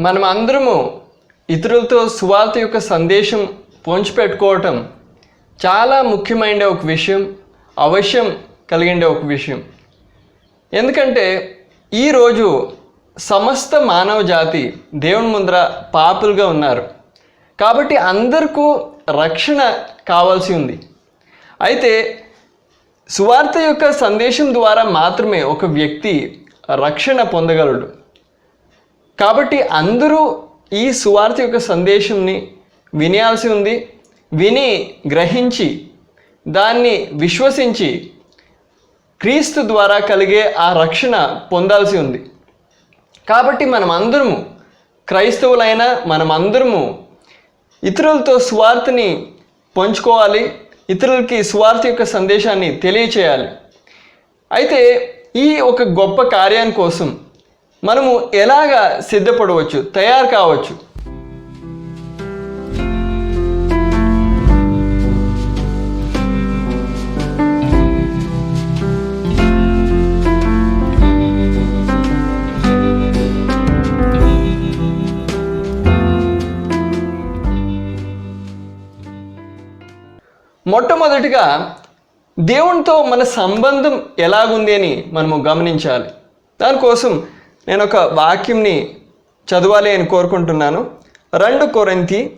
మనం అందరము ఇతరులతో సువార్త యొక్క సందేశం పంచిపెట్టుకోవటం చాలా ముఖ్యమైన ఒక విషయం అవశ్యం కలిగిండే ఒక విషయం. ఎందుకంటే ఈరోజు సమస్త మానవ జాతి దేవుని ముందర పాపులుగా ఉన్నారు. కాబట్టి అందరికీ రక్షణ కావాల్సి ఉంది. అయితే సువార్త యొక్క సందేశం ద్వారా మాత్రమే ఒక వ్యక్తి రక్షణ పొందగలడు. కాబట్టి అందరూ ఈ సువార్త యొక్క సందేశంని వినేయాల్సి ఉంది. విని గ్రహించి దాన్ని విశ్వసించి క్రీస్తు ద్వారా కలిగే ఆ రక్షణ పొందాల్సి ఉంది. కాబట్టి మనం అందరము క్రైస్తవులైన మనమందరము ఇతరులతో స్వార్థని పంచుకోవాలి ఇతరులకి స్వార్థ యొక్క సందేశాన్ని తెలియచేయాలి. అయితే ఈ ఒక గొప్ప కార్యాని కోసం మనము ఎలాగా సిద్ధపడవచ్చు తయారు కావచ్చు? మొట్టమొదటిగా దేవునితో మన సంబంధం ఎలాగుంది అని మనము గమనించాలి. దానికోసం నేను ఒక వాక్యంని చదవాలి అని కోరుకుంటున్నాను. రెండు కొరంతి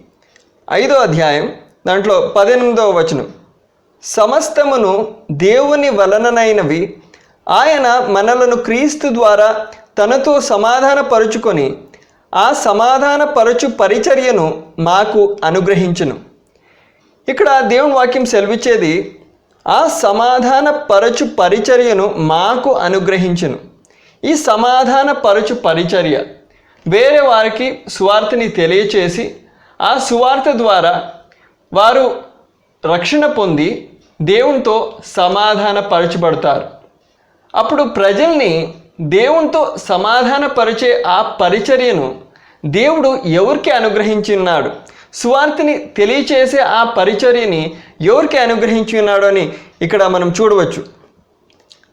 ఐదో అధ్యాయం దాంట్లో పద్దెనిమిదవ వచనం. సమస్తమును దేవుని వలననైనవి ఆయన మనలను క్రీస్తు ద్వారా తనతో సమాధానపరుచుకొని ఆ సమాధానపరచు పరిచర్యను మాకు అనుగ్రహించును. ఇక్కడ దేవుని వాక్యం సెలవిచ్చేది ఆ సమాధాన పరచు పరిచర్యను మాకు అనుగ్రహించును. ఈ సమాధాన పరచు పరిచర్య వేరే వారికి సువార్తని తెలియచేసి ఆ సువార్త ద్వారా వారు రక్షణ పొంది దేవునితో సమాధాన పరచబడతారు అప్పుడు ప్రజల్ని దేవునితో సమాధానపరిచే ఆ పరిచర్యను దేవుడు ఎవరికి అనుగ్రహించున్నాడు? స్వార్థిని తెలియచేసే ఆ పరిచర్యని ఎవరికి అనుగ్రహించి ఉన్నాడు అని ఇక్కడ మనం చూడవచ్చు.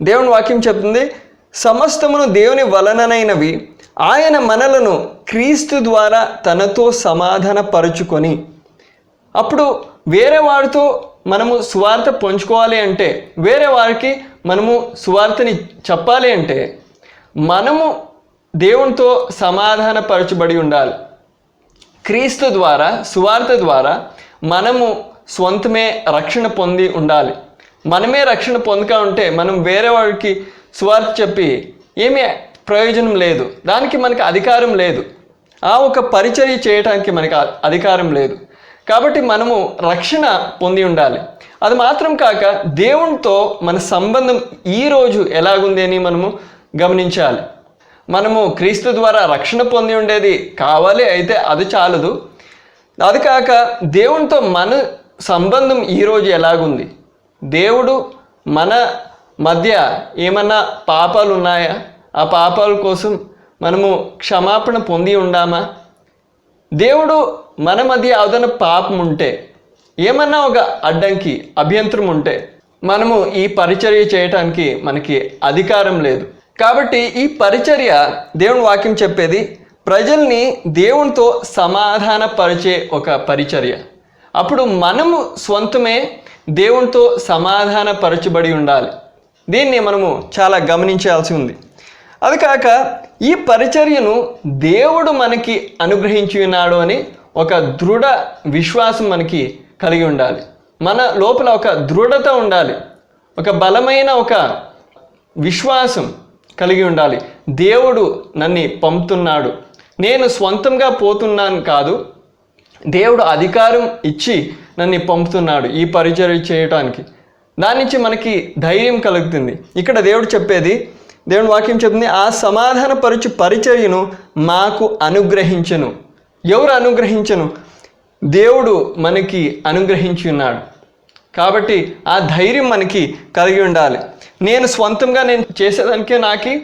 దేవుని వాక్యం చెప్తుంది సమస్తమును దేవుని వలననైనవి ఆయన మనలను క్రీస్తు ద్వారా తనతో సమాధానపరుచుకొని. అప్పుడు వేరే వారితో మనము సువార్త పంచుకోవాలి అంటే వేరే వారికి మనము సువార్తని చెప్పాలి అంటే మనము దేవునితో సమాధానపరచబడి ఉండాలి. క్రీస్తు ద్వారా సువార్త ద్వారా మనము స్వంతమే రక్షణ పొంది ఉండాలి. మనమే రక్షణ పొందుక ఉంటే మనం వేరే వాడికి సువార్త చెప్పి ఏమీ ప్రయోజనం లేదు. దానికి మనకి అధికారం లేదు. ఆ ఒక పరిచర్య చేయటానికి మనకి అధికారం లేదు. కాబట్టి మనము రక్షణ పొంది ఉండాలి. అది మాత్రం కాక దేవునితో మన సంబంధం ఈరోజు ఎలాగుంది అని మనము గమనించాలి. మనము క్రీస్తు ద్వారా రక్షణ పొంది ఉండేది కావాలి అయితే అది చాలదు. అది కాక దేవునితో మన సంబంధం ఈరోజు ఎలాగుంది? దేవుడు మన మధ్య ఏమన్నా పాపాలు ఉన్నాయా ఆ పాపాల కోసం మనము క్షమాపణ పొంది ఉండామా? దేవుడు మన మధ్య అదన పాపం ఉంటే ఏమన్నా ఒక అడ్డంకి అభ్యంతరం ఉంటే మనము ఈ పరిచర్య చేయటానికి మనకి అధికారం లేదు. కాబట్టి ఈ పరిచర్య దేవుని వాక్యం చెప్పేది ప్రజల్ని దేవునితో సమాధానపరిచే ఒక పరిచర్య. అప్పుడు మనము స్వంతమే దేవునితో సమాధానపరచబడి ఉండాలి. దీన్ని మనము చాలా గమనించాల్సి ఉంది. అది కాక ఈ పరిచర్యను దేవుడు మనకి అనుగ్రహించి ఉన్నాడు అని ఒక దృఢ విశ్వాసం మనకి కలిగి ఉండాలి. మన లోపల ఒక దృఢత ఉండాలి. ఒక బలమైన ఒక విశ్వాసం కలిగి ఉండాలి. దేవుడు నన్ను పంపుతున్నాడు. నేను స్వంతంగా పోతున్నాను కాదు. దేవుడు అధికారం ఇచ్చి నన్ను పంపుతున్నాడు ఈ పరిచర్య చేయటానికి. దాని నుంచి మనకి ధైర్యం కలుగుతుంది. ఇక్కడ దేవుడు చెప్పేది దేవుని వాక్యం చెప్తుంది ఆ సమాధానపరచు పరిచర్యను మాకు అనుగ్రహించను. ఎవరు అనుగ్రహించను? దేవుడు మనకి అనుగ్రహించి ఉన్నాడు. కాబట్టి ఆ ధైర్యం మనకి కలిగి ఉండాలి. నేను స్వంతంగా నేను చేసేదానికే నాకు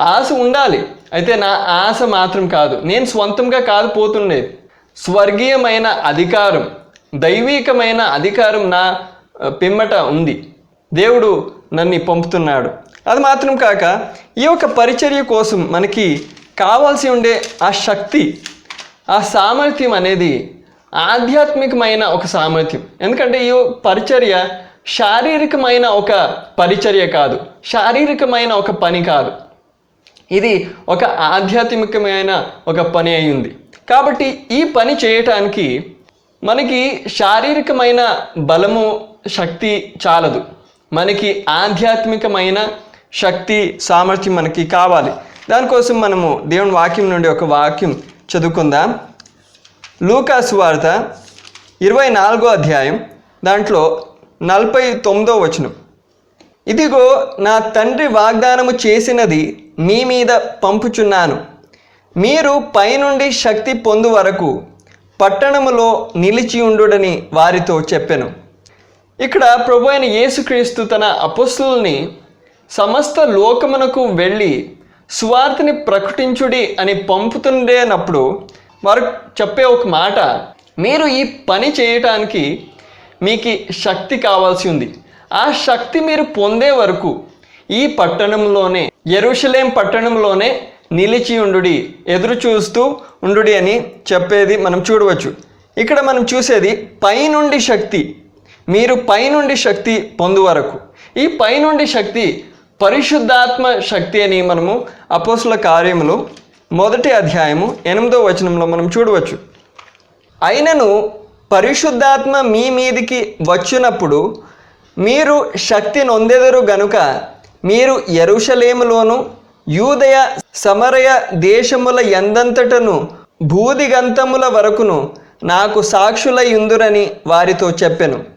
ఆశ ఉండాలి. అయితే నా ఆశ మాత్రం కాదు. నేను స్వంతంగా కాదు పోతుండేది. స్వర్గీయమైన అధికారం దైవీకమైన అధికారం నా పిమ్మట ఉంది. దేవుడు నన్ను పంపుతున్నాడు. అది మాత్రం కాక ఈ యొక్క పరిచర్య కోసం మనకి కావాల్సి ఉండే ఆ శక్తి ఆ సామర్థ్యం అనేది ఆధ్యాత్మికమైన ఒక సామర్థ్యం. ఎందుకంటే ఈ పరిచర్య శారీరకమైన ఒక పరిచర్య కాదు. శారీరకమైన ఒక పని కాదు. ఇది ఒక ఆధ్యాత్మికమైన ఒక పని అయింది కాబట్టి ఈ పని చేయటానికి మనకి శారీరకమైన బలము శక్తి చాలదు. మనకి ఆధ్యాత్మికమైన శక్తి సామర్థ్యం మనకి కావాలి. దానికోసం మనము దేవుని వాక్యం నుండి ఒక వాక్యం చదువుకుందాం. లూకాసు వార్త ఇరవై నాలుగో అధ్యాయం దాంట్లో నలభై తొమ్మిదో వచనం. ఇదిగో నా తండ్రి వాగ్దానము చేసినది మీ మీద పంపుచున్నాను. మీరు పైనుండి శక్తి పొందు వరకు పట్టణములో నిలిచి ఉండుడని వారితో చెప్పాను. ఇక్కడ ప్రభు అయిన యేసుక్రీస్తు తన అపస్సుల్ని సమస్త లోకమునకు వెళ్ళి సువార్తని ప్రకటించుడి అని పంపుతుండేనప్పుడు వారు చెప్పే ఒక మాట మీరు ఈ పని చేయటానికి మీకు శక్తి కావాల్సి ఉంది. ఆ శక్తి మీరు పొందే వరకు ఈ పట్టణంలోనే ఎరుషలేం పట్టణంలోనే నిలిచి ఉండుడి ఎదురు చూస్తూ ఉండుడి అని చెప్పేది మనం చూడవచ్చు. ఇక్కడ మనం చూసేది పైనుండి శక్తి మీరు పైనుండి శక్తి పొందు వరకు ఈ పైనుండి శక్తి పరిశుద్ధాత్మ శక్తి అని మనము అపోసుల కార్యములు మొదటి అధ్యాయము ఎనిమిదో వచనంలో మనం చూడవచ్చు. అయినను పరిశుద్ధాత్మ మీ మీదికి వచ్చినప్పుడు మీరు శక్తి నొందెదరు గనుక మీరు ఎరుషలేములోను యూదయ సమరయ దేశముల ఎందంతటను భూదిగంతముల వరకును నాకు సాక్షులై ఉందురని వారితో చెప్పెను.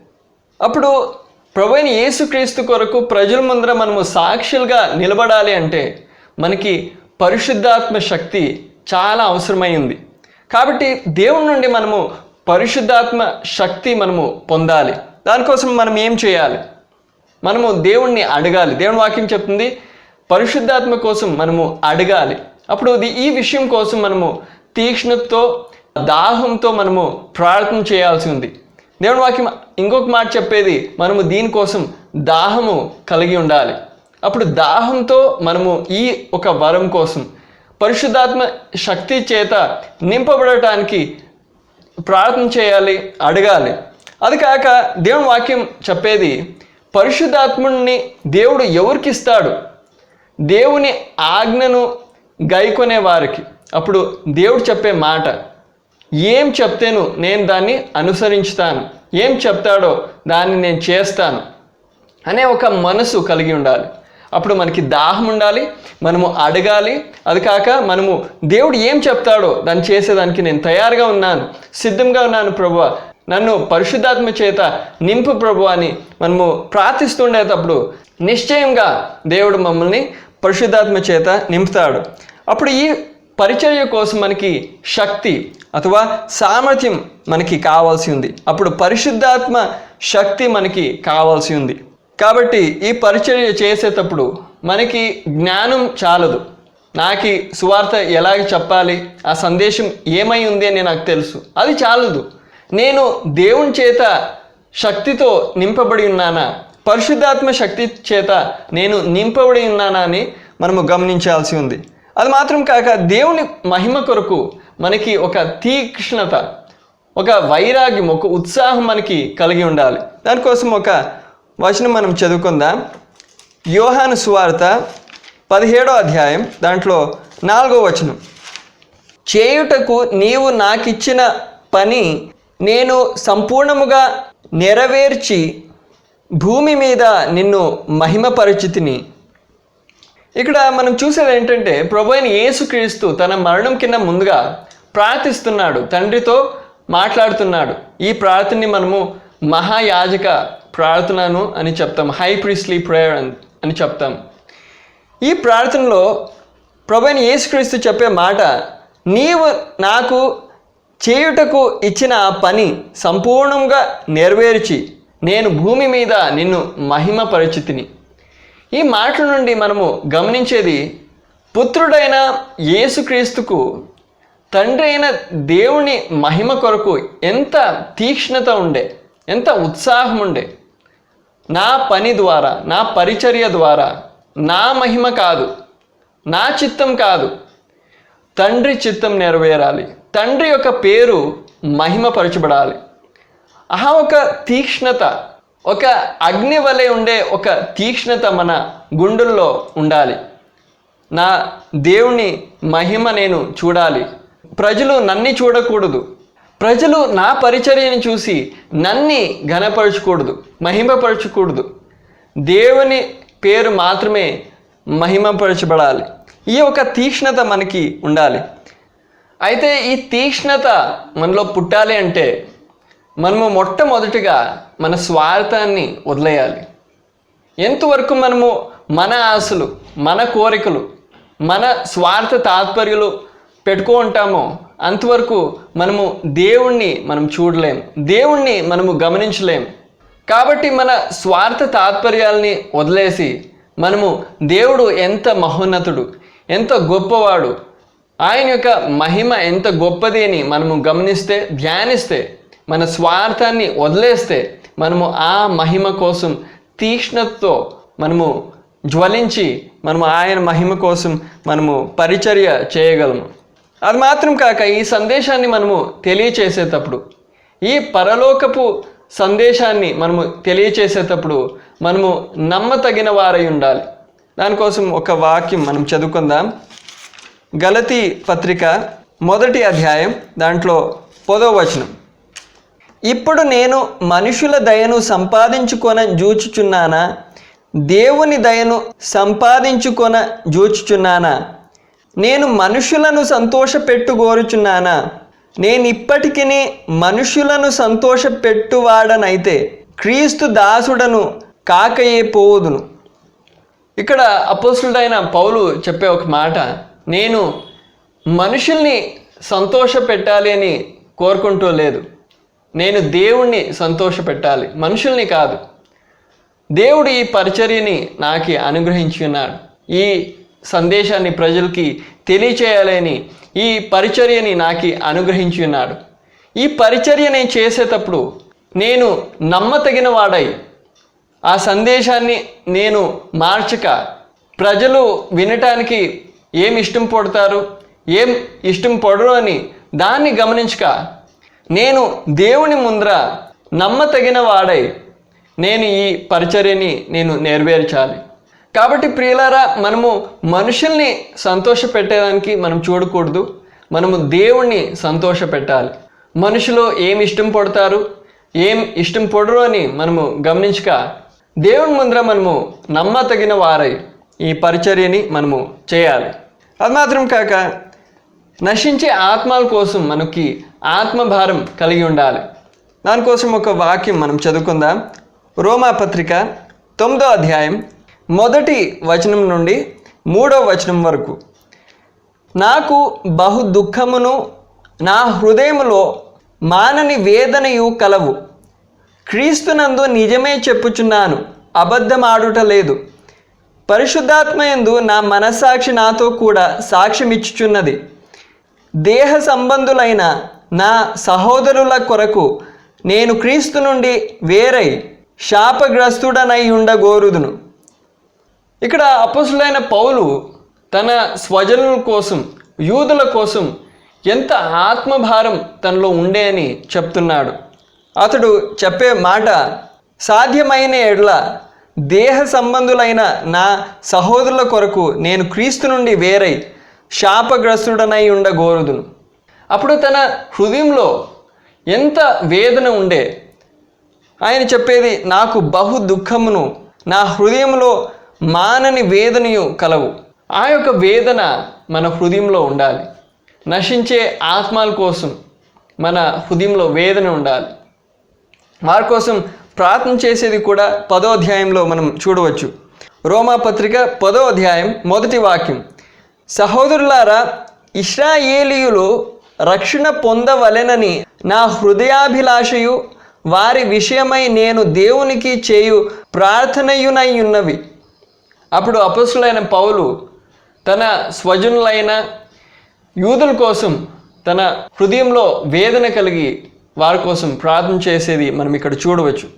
అప్పుడు ప్రభుని యేసుక్రీస్తు కొరకు ప్రజల ముందర మనము సాక్షులుగా నిలబడాలి అంటే మనకి పరిశుద్ధాత్మ శక్తి చాలా అవసరమైంది. కాబట్టి దేవుని నుండి మనము పరిశుద్ధాత్మ శక్తి మనము పొందాలి. దానికోసం మనం ఏం చేయాలి? మనము దేవుణ్ణి అడగాలి. దేవుని వాక్యం చెప్తుంది పరిశుద్ధాత్మ కోసం మనము అడగాలి. అప్పుడు ఇది ఈ విషయం కోసం మనము తీక్ష్ణతో దాహంతో మనము ప్రార్థన చేయాల్సి ఉంది. దేవుని వాక్యం ఇంకొక మాట చెప్పేది మనము దీనికోసం దాహము కలిగి ఉండాలి. అప్పుడు దాహంతో మనము ఈ ఒక వరం కోసం పరిశుద్ధాత్మ శక్తి చేత నింపబడటానికి ప్రార్థన చేయాలి అడగాలి. అది కాక దేవుని వాక్యం చెప్పేది పరిశుద్ధాత్ముడిని దేవుడు ఎవరికి ఇస్తాడు దేవుని ఆజ్ఞను గైకొనే వారికి. అప్పుడు దేవుడు చెప్పే మాట ఏం చెప్తేను నేను దాన్ని అనుసరించుతాను. ఏం చెప్తాడో దాన్ని నేను చేస్తాను అనే ఒక మనసు కలిగి ఉండాలి. అప్పుడు మనకి దాహం ఉండాలి మనము అడగాలి. అది కాక మనము దేవుడు ఏం చెప్తాడో దాన్ని చేసేదానికి నేను తయారుగా ఉన్నాను సిద్ధంగా ఉన్నాను ప్రభు నన్ను పరిశుద్ధాత్మ చేత నింపు ప్రభు అని మనము ప్రార్థిస్తుండేటప్పుడు నిశ్చయంగా దేవుడు మమ్మల్ని పరిశుద్ధాత్మ చేత నింపుతాడు. అప్పుడు ఈ పరిచర్య కోసం మనకి శక్తి అథవా సామర్థ్యం మనకి కావాల్సి ఉంది. అప్పుడు పరిశుద్ధాత్మ శక్తి మనకి కావాల్సి ఉంది. కాబట్టి ఈ పరిచర్య చేసేటప్పుడు మనకి జ్ఞానం చాలదు. నాకు సువార్త ఎలాగ చెప్పాలి? ఆ సందేశం ఏమై ఉంది అని నాకు తెలుసు. అది చాలదు. నేను దేవుని చేత శక్తితో నింపబడి ఉన్నానా? పరిశుద్ధాత్మ శక్తి చేత నేను నింపబడి ఉన్నానా అని మనము గమనించాల్సి ఉంది. అది మాత్రం కాక దేవుని మహిమ కొరకు మనకి ఒక తీక్ష్ణత ఒక వైరాగ్యం ఒక ఉత్సాహం మనకి కలిగి ఉండాలి. దానికోసం ఒక వచనం మనం చదువుకుందాం. యోహాను సువార్త పదిహేడో అధ్యాయం దాంట్లో నాలుగో వచనం. చేయుటకు నీవు నాకిచ్చిన పని నేను సంపూర్ణముగా నెరవేర్చి భూమి మీద నిన్ను మహిమపరిచితిని. ఇక్కడ మనం చూసేది ఏంటంటే ప్రభు అయిన యేసుక్రీస్తు తన మరణం కింద ముందుగా ప్రార్థిస్తున్నాడు తండ్రితో మాట్లాడుతున్నాడు. ఈ ప్రార్థనని మనము మహాయాజక ప్రార్థనను అని చెప్తాం హై ప్రీస్లీ ప్రేయర్ అని చెప్తాం. ఈ ప్రార్థనలో ప్రభు అయిన యేసుక్రీస్తు చెప్పే మాట నీవు నాకు చేయుటకు ఇచ్చిన ఆ పని సంపూర్ణంగా నెరవేర్చి నేను భూమి మీద నిన్ను మహిమ పరిచితిని ఈ మాటల నుండి మనము గమనించేది పుత్రుడైన యేసుక్రీస్తుకు తండ్రి అయిన దేవుని మహిమ కొరకు ఎంత తీక్ష్ణత ఉండే ఎంత ఉత్సాహం ఉండే. నా పని ద్వారా నా పరిచర్య ద్వారా నా మహిమ కాదు నా చిత్తం కాదు. తండ్రి చిత్తం నెరవేరాలి. తండ్రి యొక్క పేరు మహిమపరచబడాలి. ఆ ఒక తీక్ష్ణత ఒక అగ్ని వలె ఉండే ఒక తీక్ష్ణత మన గుండెల్లో ఉండాలి. నా దేవుని మహిమ నేను చూడాలి. ప్రజలు నన్ని చూడకూడదు. ప్రజలు నా పరిచర్యని చూసి నన్ని ఘనపరచకూడదు మహిమపరచకూడదు. దేవుని పేరు మాత్రమే మహిమపరచబడాలి. ఈ ఒక తీక్ష్ణత మనకి ఉండాలి. అయితే ఈ తీక్ష్ణత మనలో పుట్టాలి అంటే మనము మొట్టమొదటిగా మన స్వార్థాన్ని వదిలేయాలి. ఎంతవరకు మనము మన ఆశలు మన కోరికలు మన స్వార్థ తాత్పర్యాలు పెట్టుకో ఉంటామో అంతవరకు మనము దేవుణ్ణి మనం చూడలేం. దేవుణ్ణి మనము గమనించలేం. కాబట్టి మన స్వార్థ తాత్పర్యాలని వదిలేసి మనము దేవుడు ఎంత మహోన్నతుడు ఎంత గొప్పవాడు ఆయన యొక్క మహిమ ఎంత గొప్పది అని మనము గమనిస్తే ధ్యానిస్తే మన స్వార్థాన్ని వదిలేస్తే మనము ఆ మహిమ కోసం తీక్ష్ణతతో మనము జ్వలించి మనము ఆయన మహిమ కోసం మనము పరిచర్య చేయగలము. అది మాత్రం కాక ఈ సందేశాన్ని మనము తెలియచేసేటప్పుడు ఈ పరలోకపు సందేశాన్ని మనము తెలియచేసేటప్పుడు మనము నమ్మతగిన వారై ఉండాలి. దానికోసం ఒక వాక్యం మనం చదువుకుందాం. గలతీ పత్రిక మొదటి అధ్యాయం దాంట్లో పదో వచనం. ఇప్పుడు నేను మనుషుల దయను సంపాదించుకొన జూచుచున్నానా? దేవుని దయను సంపాదించుకొన జూచుచున్నానా? నేను మనుషులను సంతోషపెట్టుగోరుచున్నానా? నేను ఇప్పటికీ మనుషులను సంతోషపెట్టువాడనైతే క్రీస్తు దాసుడను కాకయే పోవుదును. ఇక్కడ అపోసుడైన పౌలు చెప్పే ఒక మాట నేను మనుషుల్ని సంతోష పెట్టాలి అని కోరుకుంటూ లేదు. నేను దేవుణ్ణి సంతోషపెట్టాలి మనుషుల్ని కాదు. దేవుడు ఈ పరిచర్యని నాకు అనుగ్రహించి ఉన్నాడు. ఈ సందేశాన్ని ప్రజలకి తెలియచేయాలని ఈ పరిచర్యని నాకు అనుగ్రహించి ఉన్నాడు. ఈ పరిచర్య నేను చేసేటప్పుడు నేను నమ్మతగిన వాడై ఆ సందేశాన్ని నేను మార్చక ప్రజలు వినటానికి ఏం ఇష్టం పడతారు ఏం ఇష్టం పడరు అని దాన్ని గమనించక నేను దేవుని ముందర నమ్మతగిన వాడై నేను ఈ పరిచర్యని నేను నెరవేర్చాలి. కాబట్టి ప్రియులారా మనము మనుషుల్ని సంతోష పెట్టేదానికి మనం చూడకూడదు. మనము దేవుణ్ణి సంతోష పెట్టాలి మనుషులు ఏం ఇష్టం పడతారు ఏం ఇష్టం పడరు అని మనము గమనించక దేవుని ముందర మనము నమ్మతగిన వారై ఈ పరిచర్యని మనము చేయాలి. అది మాత్రం కాక నశించే ఆత్మల కోసం మనకి ఆత్మభారం కలిగి ఉండాలి. దానికోసం ఒక వాక్యం మనం చదువుకుందాం. రోమా పత్రిక తొమ్మిదో అధ్యాయం మొదటి వచనం నుండి మూడో వచనం వరకు. నాకు బహు దుఃఖమును నా హృదయములో మానని వేదనయు కలవు. క్రీస్తునందు నిజమే చెప్పుచున్నాను అబద్ధమాడుట లేదు. పరిశుద్ధాత్మయందు నా మనస్సాక్షి నాతో కూడా సాక్ష్యమిచ్చుచున్నది. దేహ సంబంధులైన నా సహోదరుల కొరకు నేను క్రీస్తు నుండి వేరై శాపగ్రస్తుడనై ఉండగోరుదును. ఇక్కడ అపసులైన పౌలు తన స్వజనుల కోసం యూదుల కోసం ఎంత ఆత్మభారం తనలో ఉండే అని చెప్తున్నాడు. అతడు చెప్పే మాట సాధ్యమైన ఎడ్ల దేహ సంబంధులైన నా సహోదరుల కొరకు నేను క్రీస్తు నుండి వేరై శాపగ్రస్తుడనై ఉండగోరుదును అప్పుడు తన హృదయంలో ఎంత వేదన ఉండే ఆయన చెప్పేది నాకు బహు దుఃఖమును నా హృదయంలో మానని వేదనయు కలవు. ఆ యొక్క వేదన మన హృదయంలో ఉండాలి. నశించే ఆత్మల కోసం మన హృదయంలో వేదన ఉండాలి. వారి కోసం ప్రార్థన చేసేది కూడా పదో అధ్యాయంలో మనం చూడవచ్చు. రోమాపత్రిక పదో అధ్యాయం మొదటి వాక్యం. సహోదరులారా ఇష్రాయేలీయులు రక్షణ పొందవలెనని నా హృదయాభిలాషయు వారి విషయమై నేను దేవునికి చేయు ప్రార్థనయునై ఉన్నవి అప్పుడు అపసులైన పౌలు తన స్వజనులైన యూదుల కోసం తన హృదయంలో వేదన కలిగి వారి కోసం ప్రార్థన చేసేది మనం ఇక్కడ చూడవచ్చు.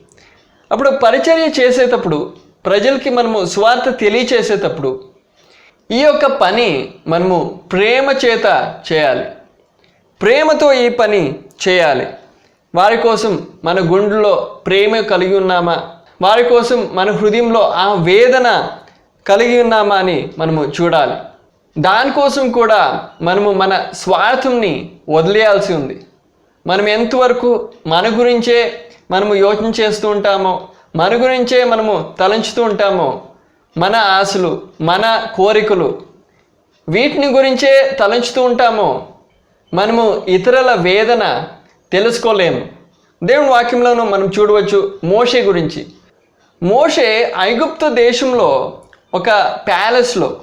అప్పుడు పరిచర్య చేసేటప్పుడు ప్రజలకి మనము స్వార్థ తెలియచేసేటప్పుడు ఈ యొక్క పని మనము ప్రేమ చేత చేయాలి. ప్రేమతో ఈ పని చేయాలి. వారి కోసం మన గుండెలో ప్రేమ కలిగి ఉన్నామా? వారి కోసం మన హృదయంలో ఆ వేదన కలిగి ఉన్నామా అని మనము చూడాలి. దానికోసం కూడా మనము మన స్వార్థంని వదిలేయాల్సి ఉంది. మనం ఎంతవరకు మన గురించే మనము యోచన చేస్తూ ఉంటామో మన గురించే మనము తలంచుతూ ఉంటామో మన ఆశలు మన కోరికలు వీటిని గురించే తలంచుతూ ఉంటాము. మనము ఇతరుల వేదన తెలుసుకోలేము. దేవుని వాక్యంలోనూ మనం చూడవచ్చు మోషే గురించి. మోషే ఐగుప్తు దేశంలో ఒక ప్యాలెస్లో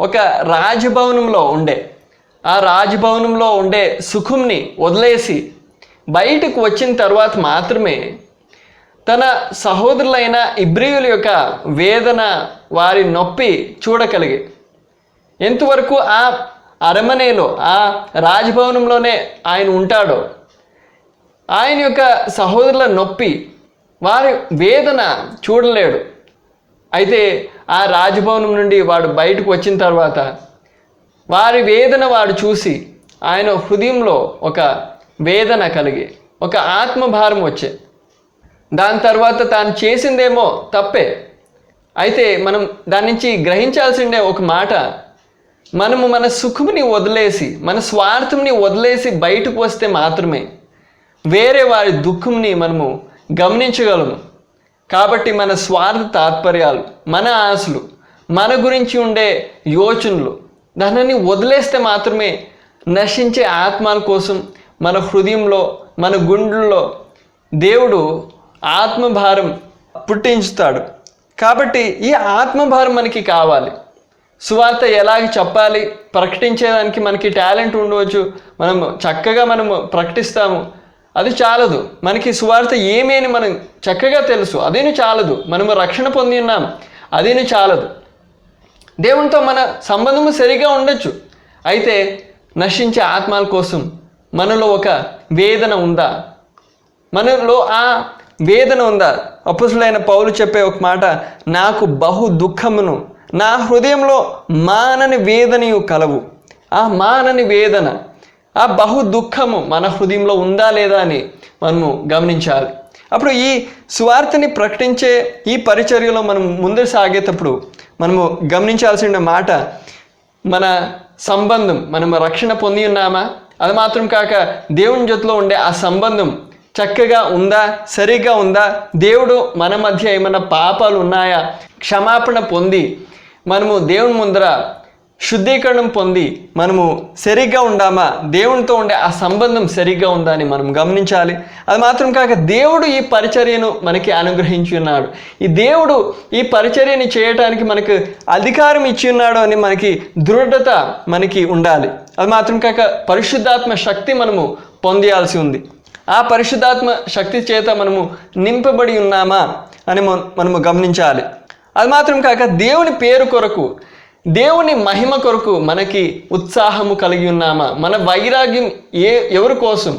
ఒక రాజభవనంలో ఉండే. ఆ రాజభవనంలో ఉండే సుఖంని వదిలేసి బయటకు వచ్చిన తర్వాత మాత్రమే తన సహోదరులైన ఇబ్రియుల యొక్క వేదన వారి నొప్పి చూడగలిగి ఎంతవరకు ఆ అరమనేలో ఆ రాజభవనంలోనే ఆయన ఉంటాడో ఆయన యొక్క సహోదరుల నొప్పి వారి వేదన చూడలేడు. అయితే ఆ రాజభవనం నుండి వాడు బయటకు వచ్చిన తర్వాత వారి వేదన వాడు చూసి ఆయన హృదయంలో ఒక వేదన కలిగి ఒక ఆత్మభారం వచ్చే. దాని తర్వాత తాను చేసిందేమో తప్పే. అయితే మనం దాని నుంచి గ్రహించాల్సిందే ఒక మాట. మనము మన సుఖముని వదిలేసి మన స్వార్థంని వదిలేసి బయటకు వస్తే మాత్రమే వేరే వారి దుఃఖంని మనము గమనించగలము. కాబట్టి మన స్వార్థ తాత్పర్యాలు మన ఆశలు మన గురించి ఉండే యోచనలు దానిని వదిలేస్తే మాత్రమే నశించే ఆత్మల కోసం మన హృదయంలో మన గుండెల్లో దేవుడు ఆత్మభారం పుట్టించుతాడు. కాబట్టి ఈ ఆత్మభారం మనకి కావాలి. సువార్త ఎలాగ చెప్పాలి? ప్రకటించేదానికి మనకి టాలెంట్ ఉండవచ్చు. మనం చక్కగా మనము ప్రకటిస్తాము. అది చాలదు. మనకి సువార్త ఏమీ అని మనం చక్కగా తెలుసు. అదేను చాలదు. మనము రక్షణ పొంది ఉన్నాం. అదేను చాలదు. దేవునితో మన సంబంధము సరిగా ఉండొచ్చు. అయితే నశించే ఆత్మల కోసం మనలో ఒక వేదన ఉందా? మనలో ఆ వేదన ఉందా? అపుసులైన పౌలు చెప్పే ఒక మాట నాకు బహు దుఃఖమును నా హృదయంలో మానని వేదనయు కలవు. ఆ మానని వేదన ఆ బహు దుఃఖము మన హృదయంలో ఉందా లేదా అని మనము గమనించాలి. అప్పుడు ఈ స్వార్థని ప్రకటించే ఈ పరిచర్యలో మనం ముందు సాగేటప్పుడు మనము గమనించాల్సిన మాట మన సంబంధం మనము రక్షణ పొంది ఉన్నామా? అది మాత్రం కాక దేవుని జొత్తులో ఉండే ఆ సంబంధం చక్కగా ఉందా? సరిగ్గా ఉందా? దేవుడు మన మధ్య ఏమైనా పాపాలు ఉన్నాయా క్షమాపణ పొంది మనము దేవుని ముందర శుద్ధీకరణం పొంది మనము సరిగ్గా ఉండామా? దేవునితో ఉండే ఆ సంబంధం సరిగ్గా ఉందా అని మనం గమనించాలి. అది మాత్రం కాక దేవుడు ఈ పరిచర్యను మనకి అనుగ్రహించి ఉన్నాడు. ఈ దేవుడు ఈ పరిచర్యని చేయటానికి మనకు అధికారం ఇచ్చి ఉన్నాడు అని మనకి దృఢత మనకి ఉండాలి. అది మాత్రం కాక పరిశుద్ధాత్మ శక్తి మనము పొందేయాల్సి ఉంది. ఆ పరిశుద్ధాత్మ శక్తి చేత మనము నింపబడి ఉన్నామా అని మనము గమనించాలి. అది మాత్రం కాక దేవుని పేరు కొరకు దేవుని మహిమ కొరకు మనకి ఉత్సాహము కలిగి ఉన్నామా? మన వైరాగ్యం ఏ ఎవరి కోసం?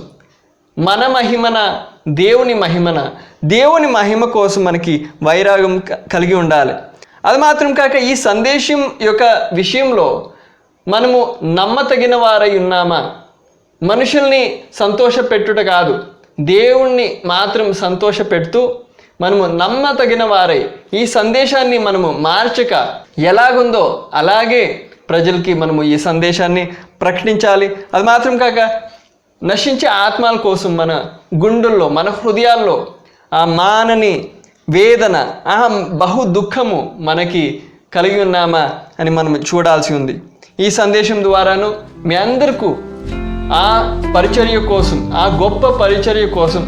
మన మహిమన దేవుని మహిమన. దేవుని మహిమ కోసం మనకి వైరాగం కలిగి ఉండాలి. అది మాత్రం కాక ఈ సందేశం యొక్క విషయంలో మనము నమ్మతగిన వారై ఉన్నామా? మనుషుల్ని సంతోషపెట్టుట కాదు. దేవుణ్ణి మాత్రం సంతోషపెడుతూ మనము నమ్మతగిన వారై ఈ సందేశాన్ని మనము మార్చక ఎలాగుందో అలాగే ప్రజలకి మనము ఈ సందేశాన్ని ప్రకటించాలి. అది మాత్రం కాక నశించే ఆత్మల కోసం మన గుండెల్లో మన హృదయాల్లో ఆ మానని వేదన ఆ బహు దుఃఖము మనకి కలిగి ఉన్నామా అని మనం చూడాల్సి ఉంది. ఈ సందేశం ద్వారాను మీ అందరికీ ఆ పరిచర్య కోసం ఆ గొప్ప పరిచర్య కోసం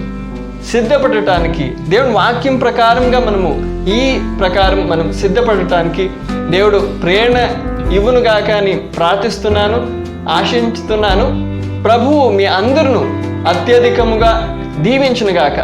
సిద్ధపడటానికి దేవుని వాక్యం ప్రకారంగా మనము ఈ ప్రకారం మనం సిద్ధపడటానికి దేవుడు ప్రేరణ ఇవ్వనుగాక అని ప్రార్థిస్తున్నాను ఆశించుతున్నాను. ప్రభువు మీ అందరును అత్యధికముగా దీవించునుగాక.